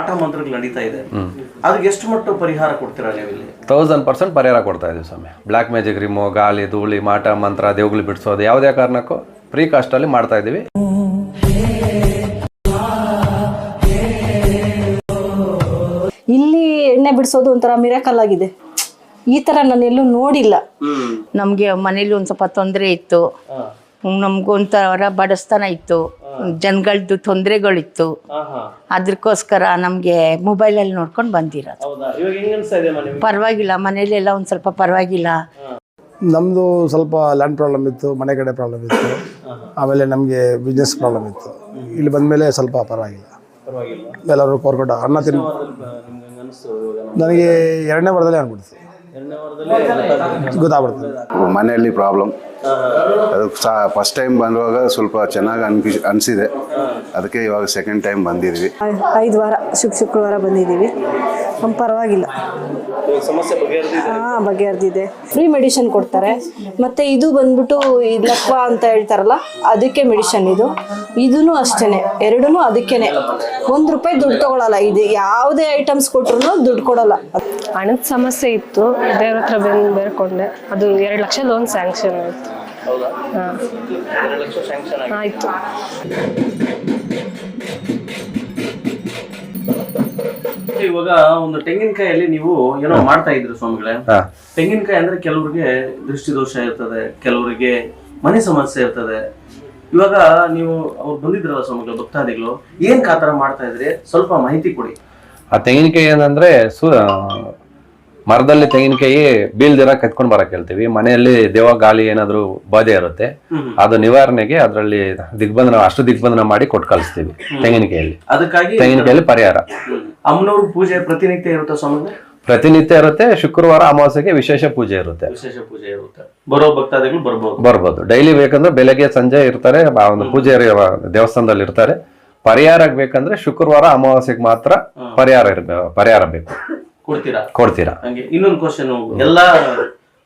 ಆಟ ಮಂತ್ರಗಳು ನಡೀತಾ ಇದೆ. ಅದಕ್ಕೆ ಎಷ್ಟು ಮಟ್ಟ ಪರಿಹಾರ ಕೊಡ್ತೀರಾ ನೀವು ಇಲ್ಲಿ ತೌಸಂಡ್ ಪರ್ಸೆಂಟ್ ಪರಿಹಾರ ಕೊಡ್ತಾ ಇದೀವಿ ಸ್ವಾಮಿ. ಬ್ಲ್ಯಾಕ್ ಮ್ಯಾಜಿಕ್ ರಿಮೋ ಗಾಳಿ ಧೂಳಿ ಮಾಟ ಮಂತ್ರ ದೇವ್ಗಳು ಬಿಡಿಸೋದು ಯಾವುದೇ ಕಾರಣಕ್ಕೂ ಫ್ರೀ ಕಾಸ್ಟಲ್ಲಿ ಮಾಡ್ತಾ ಇದ್ದೀವಿ ಇಲ್ಲಿ ಎಣ್ಣೆ ಬಿಡಿಸೋದು ಒಂಥರ ಮಿರಾಕಲ್ ಆಗಿದೆ. ಈ ತರ ನಾನು ಎಲ್ಲೂ ನೋಡಿಲ್ಲ ನಮಗೆ ಮನೇಲಿ ಒಂದ್ ಸ್ವಲ್ಪ ತೊಂದರೆ ಇತ್ತು. ನಮ್ಗೊಂಥರ ಬಡಸ್ತನ ಇತ್ತು. ಜನಗಳದ್ದು ತೊಂದರೆಗಳಿತ್ತು. ಅದಕ್ಕೋಸ್ಕರ ನಮಗೆ ಮೊಬೈಲಲ್ಲಿ ನೋಡ್ಕೊಂಡು ಬಂದಿರೋದು. ಪರವಾಗಿಲ್ಲ ಮನೇಲೆಲ್ಲ ಒಂದು ಸ್ವಲ್ಪ ಪರವಾಗಿಲ್ಲ. ನಮ್ಮದು ಸ್ವಲ್ಪ ಲ್ಯಾಂಡ್ ಪ್ರಾಬ್ಲಮ್ ಇತ್ತು ಮನೆ ಕಡೆ ಪ್ರಾಬ್ಲಮ್ ಇತ್ತು. ಆಮೇಲೆ ನಮಗೆ ಬಿಸ್ನೆಸ್ ಪ್ರಾಬ್ಲಮ್ ಇತ್ತು. ಇಲ್ಲಿ ಬಂದಮೇಲೆ ಸ್ವಲ್ಪ ಪರವಾಗಿಲ್ಲ. ಪರವಾಗಿಲ್ಲ ಎಲ್ಲರೂ ಕೋರ್ಕೊಟ್ಟ ಅನ್ನ ತಿನ್ ನಿಮ್ಗೆ ಹೆಂಗ್ ಅನಿಸ್ತು ಇವಾಗ? ನನಗೆ ಎರಡನೇ ವಾರದಲ್ಲೇ ಅನ್ಬಿಡ್ತು. ಎರಡನೇ ವಾರದಲ್ಲಿ ಗೊತ್ತಾಗ್ಬಿಡ್ತದೆ ಮನೆಯಲ್ಲಿ ಪ್ರಾಬ್ಲಮ್ ಅದು ಫಸ್ಟ್ ಟೈಮ್ ಬಂದಾಗ ಸ್ವಲ್ಪ ಚೆನ್ನಾಗಿ ಅನ್ಪಿ ಅನಿಸಿದೆ. ಅದಕ್ಕೆ ಇವಾಗ ಸೆಕೆಂಡ್ ಟೈಮ್ ಬಂದಿದ್ವಿ. ಐದು ವಾರ ಶುಕ್ ಶುಕ್ರವಾರ ಬಂದಿದ್ದೀವಿ ಪರವಾಗಿಲ್ಲ. ಹಾ ಬಗೆಹರ್ದಿದೆ. ಫ್ರೀ ಮೆಡಿಸಿನ್ ಕೊಡ್ತಾರೆ. ಮತ್ತೆ ಇದು ಬಂದ್ಬಿಟ್ಟು ಈ ಲಕ್ವ ಅಂತ ಹೇಳ್ತಾರಲ್ಲ ಅದಕ್ಕೆ ಮೆಡಿಷನ್ ಇದು. ಇದೂ ಅಷ್ಟೇನೆ ಎರಡೂ ಅದಕ್ಕೇನೆ. ಒಂದು ರೂಪಾಯಿ ದುಡ್ಡು ತಗೊಳಲ್ಲ. ಇದು ಯಾವುದೇ ಐಟಮ್ಸ್ ಕೊಟ್ರು ದುಡ್ಡು ಕೊಡಲ್ಲ. ಹಣದ ಸಮಸ್ಯೆ ಇತ್ತು ದೇವ್ರ ಹತ್ರ ಬಂದು ಬೇಡ್ಕೊಂಡೆ ಅದು ಎರಡು ಲಕ್ಷ ಲೋನ್ ಸ್ಯಾಂಕ್ಷನ್ ಆಯ್ತು. ಹೌದಾ? ಹಾಂ. ಎರಡು ಇವಾಗ ಒಂದು ತೆಂಗಿನಕಾಯಲ್ಲಿ ನೀವು ಏನೋ ಮಾಡ್ತಾ ಇದ್ರಿ ಸ್ವಾಮಿಗಳೇ. ತೆಂಗಿನಕಾಯಿ ಅಂದ್ರೆ ಕೆಲವರಿಗೆ ದೃಷ್ಟಿದೋಷ ಇರ್ತದೆ ಕೆಲವರಿಗೆ ಮನೆ ಸಮಸ್ಯೆ ಇರ್ತದೆ. ಇವಾಗ ನೀವು ಅವ್ರು ಬಂದಿದ್ರಲ್ಲ ಸ್ವಾಮಿಗಳು ಭಕ್ತಾದಿಗಳು ಏನ್ ಕಾತರ ಮಾಡ್ತಾ ಇದ್ರಿ? ಸ್ವಲ್ಪ ಮಾಹಿತಿ ಕೊಡಿ. ಆ ತೆಂಗಿನಕಾಯಿ ಏನಂದ್ರೆ ಸು ಮರದಲ್ಲಿ ತೆಂಗಿನಕಾಯಿ ಬೀಳ್ದಿರ ಕತ್ಕೊಂಡ್ ಬರಕ್ ಹೇಳ್ತೀವಿ. ಮನೆಯಲ್ಲಿ ದೇವ ಗಾಳಿ ಏನಾದ್ರು ಬಾಧೆ ಇರುತ್ತೆ ಅದು ನಿವಾರಣೆಗೆ ಅದರಲ್ಲಿ ದಿಗ್ಬಂಧನ ಅಷ್ಟು ದಿಗ್ಬಂಧನ ಮಾಡಿ ಕೊಟ್ಟು ಕಳಿಸ್ತೀವಿ ತೆಂಗಿನಕಾಯಲ್ಲಿ. ಅದಕ್ಕಾಗಿ ತೆಂಗಿನಕಾಯಲ್ಲಿ ಪರಿಹಾರ. ಅಮ್ಮನವ್ರ ಪೂಜೆ ಪ್ರತಿನಿತ್ಯ ಇರುತ್ತೆ ಸ್ವಾಮಿ ಪ್ರತಿನಿತ್ಯ ಇರುತ್ತೆ ಶುಕ್ರವಾರ ಅಮಾವಾಸ್ಯೆಗೆ ವಿಶೇಷ ಪೂಜೆ ಇರುತ್ತೆ. ವಿಶೇಷ ಪೂಜೆ ಇರುತ್ತೆ. ಬರೋ ಭಕ್ತಾದಿಗಳು ಬರ್ಬೋದು. ಬರ್ಬೋದು. ಡೈಲಿ ಬೇಕಂದ್ರೆ ಬೆಳಗ್ಗೆ ಸಂಜೆ ಇರ್ತಾರೆ ಆ ಒಂದು ಪೂಜೆ ದೇವಸ್ಥಾನದಲ್ಲಿ ಇರ್ತಾರೆ. ಪರಿಹಾರ ಬೇಕಂದ್ರೆ ಶುಕ್ರವಾರ ಅಮಾವಾಸ್ಯೆಗೆ ಮಾತ್ರ ಪರಿಹಾರ ಇರ್ಬೇಕು ಪರಿಹಾರ ಬೇಕು. ಕೊಡ್ತೀರಾ? ಕೊಡ್ತೀರಾ. ಹಂಗೆ ಇನ್ನೊಂದು ಕ್ವಶನ್ ಎಲ್ಲಾ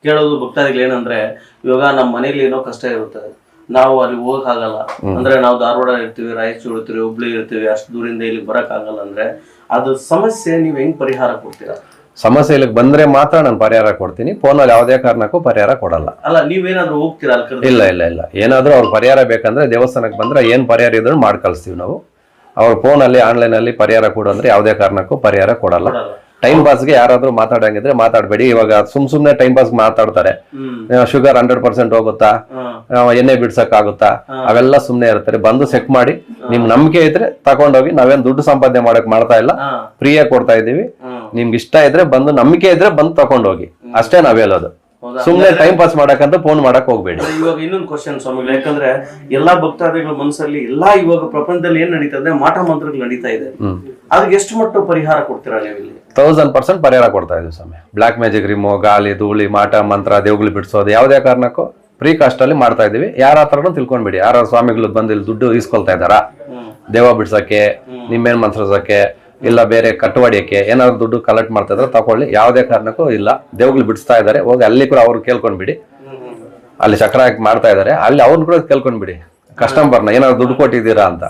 ಕೇಳೋದು ಭಕ್ತಾದಿಗಳು ಏನಂದ್ರೆ ಇವಾಗ ನಮ್ಮ ಮನೇಲಿ ಏನೋ ಕಷ್ಟ ಇರುತ್ತೆ. ನಾವು ಅಲ್ಲಿ ಹೋಗಕ್ ಆಗಲ್ಲ ಅಂದ್ರೆ ನಾವು ಧಾರವಾಡ ಇರ್ತೀವಿ ರಾಯಚೂರು ಇರ್ತೀವಿ ಹುಬ್ಳಿ ಇರ್ತೀವಿ ಅಷ್ಟು ದೂರಿಂದ ಇಲ್ಲಿ ಬರಕ್ ಆಗಲ್ಲ ಅಂದ್ರೆ ಅದು ಸಮಸ್ಯೆ ನೀವ್ ಹೆಂಗ್ ಪರಿಹಾರ ಕೊಡ್ತೀರಾ? ಸಮಸ್ಯೆ ಇಲ್ಲಿಗೆ ಬಂದ್ರೆ ಮಾತ್ರ ನಾನು ಪರಿಹಾರ ಕೊಡ್ತೀನಿ. ಫೋನಲ್ಲಿ ಯಾವುದೇ ಕಾರಣಕ್ಕೂ ಪರಿಹಾರ ಕೊಡಲ್ಲ. ಅಲ್ಲ ನೀವೇನಾದ್ರೂ ಹೋಗ್ತೀರಾ ಇಲ್ಲ ಇಲ್ಲ ಇಲ್ಲ. ಏನಾದ್ರೂ ಅವ್ರ ಪರಿಹಾರ ಬೇಕಂದ್ರೆ ದೇವಸ್ಥಾನಕ್ಕೆ ಬಂದ್ರೆ ಏನ್ ಪರಿಹಾರ ಇದ್ರೂ ಮಾಡಿ ಕಳಿಸ್ತೀವಿ ನಾವು. ಅವ್ರ ಫೋನಲ್ಲಿ ಆನ್ಲೈನಲ್ಲಿ ಪರಿಹಾರ ಕೊಡು ಅಂದ್ರೆ ಯಾವುದೇ ಕಾರಣಕ್ಕೂ ಪರಿಹಾರ ಕೊಡಲ್ಲ. ಕೊಡಲ್ಲ. ಟೈಮ್ ಪಾಸ್ಗೆ ಯಾರಾದ್ರೂ ಮಾತಾಡಂಗಿದ್ರೆ ಮಾತಾಡಬೇಡಿ. ಇವಾಗ ಸುಮ್ ಸುಮ್ನೆ ಟೈಮ್ ಪಾಸ್ ಮಾತಾಡ್ತಾರೆ. ಶುಗರ್ ಹಂಡ್ರೆಡ್ ಪರ್ಸೆಂಟ್ ಹೋಗುತ್ತಾ? ಎಣ್ಣೆ ಬಿಡ್ಸಕ್ ಆಗುತ್ತಾ ಅವೆಲ್ಲ ಸುಮ್ನೆ ಇರ್ತಾರೆ. ಬಂದು ಚೆಕ್ ಮಾಡಿ. ನಿಮ್ ನಂಬಿಕೆ ಇದ್ರೆ ತಗೊಂಡೋಗಿ ನಾವೇನ್ ದುಡ್ಡು ಸಂಪಾದನೆ ಮಾಡಕ್ ಮಾಡ್ತಾ ಇಲ್ಲ. ಫ್ರೀಯಾಗಿ ಕೊಡ್ತಾ ಇದೀವಿ. ನಿಮ್ಗೆ ಇಷ್ಟ ಇದ್ರೆ ಬಂದು ನಂಬಿಕೆ ಇದ್ರೆ ಬಂದು ತಗೊಂಡೋಗಿ. ಅಷ್ಟೇ ನಾವ್ ಹೇಳೋದು? ಸುಮ್ನೆ ಟೈಮ್ ಪಾಸ್ ಮಾಡಕ್ಕಂತ ಫೋನ್ ಮಾಡಕ್ ಹೋಗ್ಬೇಡಿ. ಇವಾಗ ಇನ್ನೊಂದು ಕ್ವಶನ್ ಸ್ವಾಮಿಗಳು ಯಾಕಂದ್ರೆ ಎಲ್ಲಾ ಭಕ್ತಾದಿಗಳ ಮನಸ್ಸಲ್ಲಿ ಎಲ್ಲಾ ಇವಾಗ ಪ್ರಪಂಚದಲ್ಲಿ ಏನ್ ನಡೀತಾ ಇದೆ ಮಾಟ ಮಂತ್ರಗಳು ನಡೀತಾ ಇದೆ. ಅದಕ್ಕೆ ಎಷ್ಟು ಮಟ್ಟ ಪರಿಹಾರ ಕೊಡ್ತೀರಾ ನೀವು ಇಲ್ಲಿ? ತೌಸಂಡ್ ಪರ್ಸೆಂಟ್ ಪರಿಹಾರ ಕೊಡ್ತಾ ಇದೀವಿ ಸ್ವಾಮಿ. ಬ್ಲಾಕ್ ಮ್ಯಾಜಿಕ್ ರಿಮೋ ಗಾಳಿ ಧೂಳಿ ಮಾಟ ಮಂತ್ರ ದೇವ್ಗಳು ಬಿಡಿಸೋದು ಯಾವುದೇ ಕಾರಣಕ್ಕೂ ಫ್ರೀ ಕಾಸ್ಟ್ ಅಲ್ಲಿ ಮಾಡ್ತಾ ಇದೀವಿ ಯಾರ ಹತ್ರನೂ ತಿಳ್ಕೊಂಡ್ಬಿಡಿ. ಯಾರ ಸ್ವಾಮಿಗಳು ಬಂದು ಇಲ್ಲಿ ದುಡ್ಡು ಇಸ್ಕೊಳ್ತಾ ಇದ್ದಾರಾ? ದೇವ ಬಿಡ್ಸಕ್ಕೆ ನಿಮ್ಮೇನ್ ಮಂತ್ರಿಸಕ್ಕೆ ಇಲ್ಲ ಬೇರೆ ಕಟ್ಟುವಾಡಿಯಕ್ಕೆ ಏನಾದ್ರು ದುಡ್ಡು ಕಲೆಕ್ಟ್ ಮಾಡ್ತಾ ಇದ್ರೆ ತಗೊಳ್ಳಿ. ಯಾವುದೇ ಕಾರಣಕ್ಕೂ ಇಲ್ಲ. ದೇವ್ಗಳು ಬಿಡಿಸ್ತಾ ಇದ್ದಾರೆ. ಹೋಗಿ ಅಲ್ಲಿ ಕೂಡ ಅವ್ರು ಕೇಳ್ಕೊಂಡ್ಬಿಡಿ. ಅಲ್ಲಿ ಚಕ್ರ ಹಾಕಿ ಮಾಡ್ತಾ ಇದ್ದಾರೆ. ಅಲ್ಲಿ ಅವ್ರನ್ನ ಕೂಡ ಕೇಳ್ಕೊಂಡ್ಬಿಡಿ. ಕಸ್ಟಮರ್ನ ಏನಾದ್ರು ದುಡ್ಡು ಕೊಟ್ಟಿದ್ದೀರಾ ಅಂತ.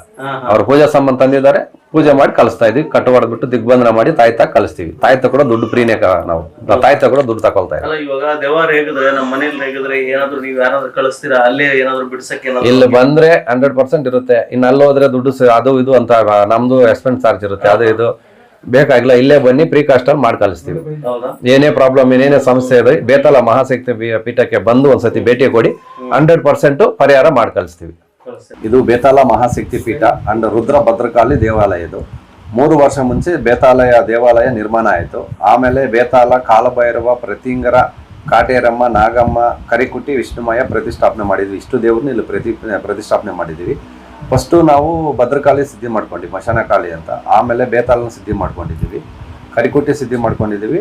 ಅವ್ರ ಪೂಜಾ ಸಂಬಂಧ ತಂದಿದ್ದಾರೆ ಪೂಜೆ ಮಾಡಿ ಕಳಿಸ್ತಾ ಇದೀವಿ ಕಟ್ಟು ಹೊಡೆದ್ಬಿಟ್ಟು ದಿಗ್ಬಂಧನ ಮಾಡಿ ತಾಯ್ತಾ ಕಳಿಸ್ತೀವಿ. ತಾಯ್ತ ಕೂಡ ದುಡ್ಡು ಫ್ರೀನೇ ನಾವು. ತಾಯ್ತ ಕೂಡ ದುಡ್ಡು ತಗೊಳ್ತಾ ಇದ್ದಾರೆ ಅಲ್ಲ ಇವಾಗ ದೇವಾರ ಹೇಗಿದ್ರೆ ನಮ್ಮ ಮನೇಲಿ ಹೇಗಿದ್ರೆ ಏನಾದ್ರು ನೀವು ಯಾರಾದ್ರೂ ಕಳಿಸ್ತೀರಾ? ಅಲ್ಲೇ ಏನಾದ್ರು ಬಿಡ್ಸಕ್ಕೆ ಏನಾದ್ರು ಇಲ್ಲಿ ಬಂದ್ರೆ ಹಂಡ್ರೆಡ್ ಪರ್ಸೆಂಟ್ ಇರುತ್ತೆ. ಇನ್ನು ಅಲ್ಲಿ ಹೋದ್ರೆ ದುಡ್ಡು ಅದು ಇದು ಅಂತ ನಮ್ದು ಎಕ್ಸ್ಪೆನ್ಸ್ ಚಾರ್ಜ್ ಇರುತ್ತೆ. ಅದು ಇದು. ಬೇಕಾಗಿಲ್ಲ ಇಲ್ಲೇ ಬನ್ನಿ ಪ್ರೀ ಕಾಸ್ಟಲ್ಲಿ ಮಾಡಿ ಕಳಿಸ್ತೀವಿ. ಏನೇ ಪ್ರಾಬ್ಲಮ್ ಏನೇನೇ ಸಮಸ್ಯೆ ಇದೆ ಬೇತಲ ಮಹಾಸಕ್ತಿ ಪೀಠಕ್ಕೆ ಬಂದು ಒಂದ್ಸತಿ ಭೇಟಿ ಕೊಡಿ ಹಂಡ್ರೆಡ್ ಪರ್ಸೆಂಟ್ ಪರಿಹಾರ ಮಾಡಿ ಕಲಿಸ್ತೀವಿ ಕಳಿಸ್ತೀವಿ. ಇದು ಬೇತಾಲ ಮಹಾಶಕ್ತಿ ಪೀಠ ಅಂಡ್ ರುದ್ರ ಭದ್ರಕಾಳಿ ದೇವಾಲಯ ಇದು. ಮೂರು ವರ್ಷ ಮುಂಚೆ ಬೇತಾಲಯ ದೇವಾಲಯ ನಿರ್ಮಾಣ ಆಯಿತು. ಆಮೇಲೆ ಬೇತಾಲ ಕಾಲಭೈರವ, ಪ್ರತಿಂಗರ, ಕಾಟೇರಮ್ಮ, ನಾಗಮ್ಮ ಕರಿಕುಟ್ಟಿ ವಿಷ್ಣುಮಯ ಪ್ರತಿಷ್ಠಾಪನೆ ಮಾಡಿದ್ವಿ. ಇಷ್ಟು ದೇವ್ರನ್ನ ಇಲ್ಲಿ ಪ್ರತಿ ಪ್ರತಿಷ್ಠಾಪನೆ ಮಾಡಿದ್ದೀವಿ. ಫಸ್ಟು ನಾವು ಭದ್ರಕಾಳಿ ಸಿದ್ಧಿ ಮಾಡ್ಕೊಂಡ್ವಿ ಮಶಾನಕಾಳಿ ಅಂತ. ಆಮೇಲೆ ಬೇತಾಲನ ಸಿದ್ಧಿ ಮಾಡ್ಕೊಂಡಿದ್ದೀವಿ. ಕರಿಕುಟ್ಟಿ ಸಿದ್ಧಿ ಮಾಡ್ಕೊಂಡಿದ್ದೀವಿ.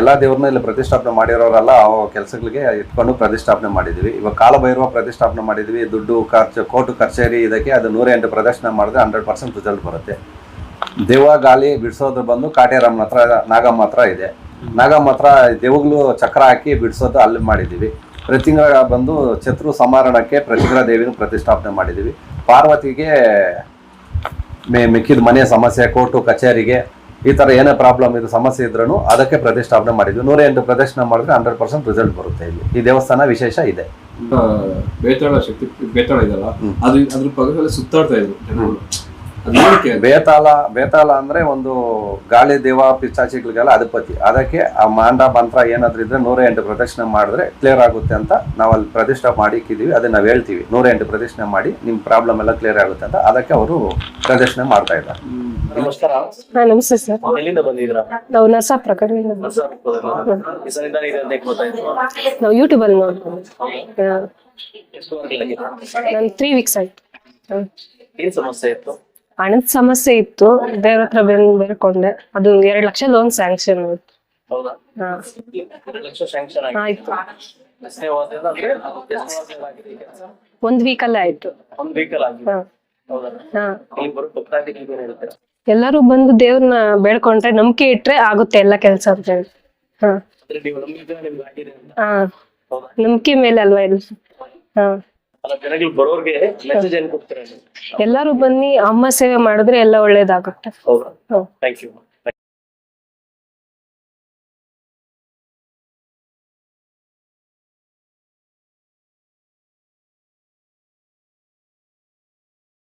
ಎಲ್ಲ ದೇವ್ರನ್ನ ಇಲ್ಲಿ ಪ್ರತಿಷ್ಠಾಪನೆ ಮಾಡಿರೋರೆಲ್ಲ ಆ ಕೆಲಸಗಳಿಗೆ ಇಟ್ಕೊಂಡು ಪ್ರತಿಷ್ಠಾಪನೆ ಮಾಡಿದ್ವಿ. ಇವಾಗ ಕಾಲಭೈರವ ಪ್ರತಿಷ್ಠಾಪನೆ ಮಾಡಿದ್ವಿ. ದುಡ್ಡು, ಖರ್ಚು, ಕೋಟು, ಕಚೇರಿ ಇದಕ್ಕೆ ಅದು ನೂರ ಎಂಟು ಪ್ರದರ್ಶನ ಮಾಡಿದ್ರೆ ಹಂಡ್ರೆಡ್ ಪರ್ಸೆಂಟ್ ರಿಸಲ್ಟ್ ಬರುತ್ತೆ. ದೇವ ಗಾಲಿ ಬಿಡಿಸೋದು ಬಂದು ಕಾಟೇರಮ್ಮನ ಹತ್ರ, ನಾಗಮ್ಮ ಹತ್ರ ಇದೆ. ನಾಗಮ್ಮ ಹತ್ರ ದೇವಗ್ಲು ಚಕ್ರ ಹಾಕಿ ಬಿಡಿಸೋದು ಅಲ್ಲಿ ಮಾಡಿದ್ದೀವಿ ಪ್ರತಿಂಗ್ರ ಬಂದು ಚತುರು ಸಮಾರಣಕ್ಕೆ ಪ್ರತಿಗ್ರ ದೇವಿನ ಪ್ರತಿಷ್ಠಾಪನೆ ಮಾಡಿದ್ದೀವಿ ಪಾರ್ವತಿಗೆ ಮೇ, ಮಿಕ್ಕಿದ ಮನೆ ಸಮಸ್ಯೆ, ಕೋರ್ಟು, ಕಚೇರಿಗೆ ಈ ಥರ ಏನೇ ಪ್ರಾಬ್ಲಮ್ ಇದು ಸಮಸ್ಯೆ ಇದ್ರೂ ಅದಕ್ಕೆ ಪ್ರತಿಷ್ಠಾಪನೆ ಮಾಡಿದ್ವಿ. ನೂರ ಎಂಟು ಪ್ರದರ್ಶನ ಮಾಡಿದ್ರೆ ಹಂಡ್ರೆಡ್ ಪರ್ಸೆಂಟ್ ರಿಸಲ್ಟ್ ಬರುತ್ತೆ ಇಲ್ಲಿ. ಈ ದೇವಸ್ಥಾನ ವಿಶೇಷ ಇದೆ. ಬೇತಾಳ ಶಕ್ತಿ ಬೇತಾಳ ಇದಲ್ಲ. ಅದು ಅದ್ರ ಪಕ್ಕದಲ್ಲಿ ಸುತ್ತಾಡ್ತಾ ಇದ್ರು ಜನಗಳು. ಅದು ಬೇತಾಲ ಬೇತಾಳ ಅಂದ್ರೆ ಒಂದು ಗಾಳಿ ದೇವ ಪಿಚಾಚಿಗಳಿಗೆಲ್ಲ ಅಧಿಪತಿ. ಅದಕ್ಕೆ ಆ ಮಾಂಡ ಮಂತ್ರ ಏನಾದ್ರೂ ಇದ್ರೆ ನೂರ ಎಂಟು ಪ್ರದಕ್ಷಿಣೆ ಮಾಡಿದ್ರೆ ಕ್ಲಿಯರ್ ಆಗುತ್ತೆ ಅಂತ ನಾವು ಅಲ್ಲಿ ಪ್ರತಿಷ್ಠೆ ಮಾಡಿ ಇಕ್ಕಿದೀವಿ ಅದನ್ನ ನಾವು ಹೇಳ್ತೀವಿ. ನೂರ ಎಂಟು ಪ್ರದಕ್ಷಿಣೆ ಮಾಡಿ ನಿಮ್ ಪ್ರಾಬ್ಲಮ್ ಎಲ್ಲ ಕ್ಲಿಯರ್ ಆಗುತ್ತೆ ಅಂತ ಅದಕ್ಕೆ ಅವರು ಪ್ರದರ್ಶನ ಮಾಡ್ತಾ ಇದ್ದಾರೆ. ನಮಸ್ಕಾರ. ಹಾ ನಮಸ್ತೆ ಸರ್. ಎಲ್ಲಿಂದ ಬಂದಿದ್ದೀರಾ? ನಾವು ನರಸಾಪುರ ಕಡೆಯಿಂದ ಈ ಸನ್ನಿಧಾನ ಇದೆ ಅಂತ ಗೊತ್ತಾಯ್ತು ನಾವು ಯೂಟ್ಯೂಬ್ ಅಲ್ಲಿ ನೋಡ್ತೀವಿ. ಎಷ್ಟು ನಾನು ತ್ರೀ ವೀಕ್ಸ್ ಆಯ್ತು. ಏನ್ ಸಮಸ್ಯೆ ಇತ್ತು? ಹಣದ ಸಮಸ್ಯೆ ಇತ್ತು. ದೇವ್ರ ಹತ್ರ ಬಂದು ಬೇಡ್ಕೊಂಡೆ ಅದು ಎರಡ್ ಲಕ್ಷ ಲೋನ್ ಸ್ಯಾಂಕ್ಷನ್ ಆಯ್ತು ಹೌದಾ? ವೀಕ್ ಅಲ್ಲೇ ಆಯ್ತು. ಎಲ್ಲಾರು? ಒಂದ್ ಒಂದ್ ಬಂದು ದೇವ್ರನ್ನ ಬೇಡ್ಕೊಂಡ್ರೆ ನಂಬಿಕೆ ಇಟ್ರೆ ಆಗುತ್ತೆ ಎಲ್ಲ ಕೆಲಸ ಅಂತ ಹೇಳಿ. ಹಾ. ನಂಬಿಕೆ ಮೇಲೆ ಅಲ್ವಾ ಎಲ್ಲ ಹಾ. ಎಲ್ಲರೂ ಬನ್ನಿ ಅಮ್ಮ ಸೇವೆ ಮಾಡಿದ್ರೆ ಎಲ್ಲ ಒಳ್ಳೇದಾಗುತ್ತೆ.